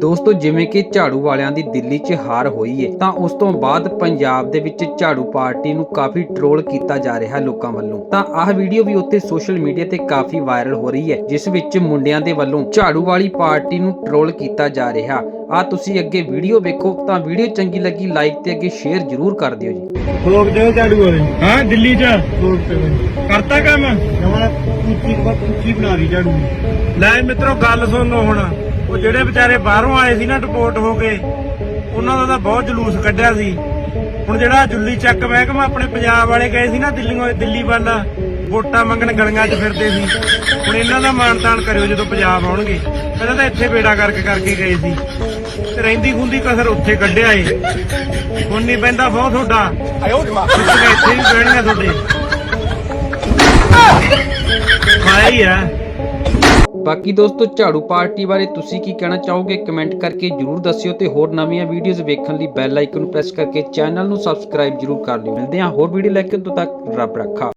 ਦੋਸਤੋ ਜਿਵੇਂ ਕਿ ਝਾੜੂ ਵਾਲਿਆਂ ਦੀ ਦਿੱਲੀ 'ਚ ਹਾਰ ਹੋਈ ਹੈ ਤਾਂ ਉਸ ਤੋਂ ਬਾਅਦ ਪੰਜਾਬ ਦੇ ਵਿੱਚ ਝਾੜੂ ਪਾਰਟੀ ਨੂੰ ਕਾਫੀ ਟ੍ਰੋਲ ਕੀਤਾ ਜਾ ਰਿਹਾ ਲੋਕਾਂ ਵੱਲੋਂ। ਤਾਂ ਆਹ ਵੀਡੀਓ ਵੀ ਉੱਤੇ ਸੋਸ਼ਲ ਮੀਡੀਆ ਤੇ ਕਾਫੀ ਵਾਇਰਲ ਹੋ ਰਹੀ ਹੈ ਜਿਸ ਵਿੱਚ ਮੁੰਡਿਆਂ ਦੇ ਵੱਲੋਂ ਝਾੜੂ ਵਾਲੀ ਪਾਰਟੀ ਨੂੰ ਟ੍ਰੋਲ ਕੀਤਾ ਜਾ ਰਿਹਾ। ਆ ਤੁਸੀਂ ਅੱਗੇ ਵੀਡੀਓ ਵੇਖੋ ਤਾਂ ਵੀਡੀਓ ਚੰਗੀ ਲੱਗੀ ਲਾਈਕ ਤੇ ਅੱਗੇ ਸ਼ੇਅਰ ਜ਼ਰੂਰ ਕਰ ਦਿਓ ਜੀ। ਲੋਕ ਦੇ ਝਾੜੂ ਵਾਲੇ। ਹਾਂ ਦਿੱਲੀ 'ਚ। ਤੇ ਕਰਤਾ ਕੰਮ? ਜਮਾ ਕੁੱਚੀ ਕੁੱਚੀ ਬਣਾ ਦੀ ਝਾੜੂ। ਲੈ ਮਿੱਤਰੋ ਗੱਲ ਸੁਣੋ ਹੁਣ। ਉਹ ਜਿਹੜੇ ਵਿਚਾਰੇ ਬਾਹਰੋਂ ਆਏ ਸੀ ਨਾ ਡਿਪੋਰਟ ਹੋ ਕੇ ਉਹਨਾਂ ਦਾ ਤਾਂ ਬਹੁਤ ਜਲੂਸ ਕੱਢਿਆ ਸੀ। ਹੁਣ ਜਿਹੜਾ ਜੁੱਲੀ ਚੱਕ ਮਹਿਕਮਾ ਆਪਣੇ ਪੰਜਾਬ ਵਾਲੇ ਗਏ ਸੀ ਨਾ ਦਿੱਲੀੋਂ ਦਿੱਲੀ ਵੱਲ ਵੋਟਾਂ ਮੰਗਣ ਗਲੀਆਂ 'ਚ ਫਿਰਦੇ ਸੀ। ਹੁਣ ਇਹਨਾਂ ਦਾ ਮਾਣ ਤਾਣ ਕਰਿਓ ਜਦੋਂ ਪੰਜਾਬ ਆਉਣਗੇ। ਪਹਿਲਾਂ ਤਾਂ ਇੱਥੇ ਬੇੜਾ ਕਰਕੇ ਕਰਕੇ ਗਏ ਸੀ। ਤੇ ਰਹਿੰਦੀ ਖੁੰਦੀ ਕਸਰ ਉੱਥੇ ਕੱਢਿਆ ਏ। ਹੁਣ ਨਹੀਂ ਪੈਂਦਾ ਬਹੁਤ ਤੁਹਾਡਾ। ਆਇਓ ਇੱਥੇ ਵੀ ਬਹਿਣੀਆਂ ਤੁਹਾਡੇ। ਹਾਈ ਆ। ਬਾਕੀ ਦੋਸਤੋ, ਝਾੜੂ ਪਾਰਟੀ ਬਾਰੇ ਤੁਸੀਂ ਕੀ ਕਹਿਣਾ ਚਾਹੋਗੇ? ਕਮੈਂਟ ਕਰਕੇ ਜਰੂਰ ਦੱਸਿਓ ਤੇ ਹੋਰ ਨਵੀਆਂ ਵੀਡੀਓਜ਼ ਵੇਖਣ ਲਈ ਬੈਲ ਆਈਕਨ ਨੂੰ ਪ੍ਰੈਸ ਕਰਕੇ ਚੈਨਲ ਨੂੰ ਸਬਸਕ੍ਰਾਈਬ ਜਰੂਰ ਕਰ ਲਿਓ। ਮਿਲਦੇ ਹਾਂ ਹੋਰ ਵੀਡੀਓ ਲੈ ਕੇ, ਉਦੋਂ ਤੱਕ ਰੱਬ ਰੱਖਾ।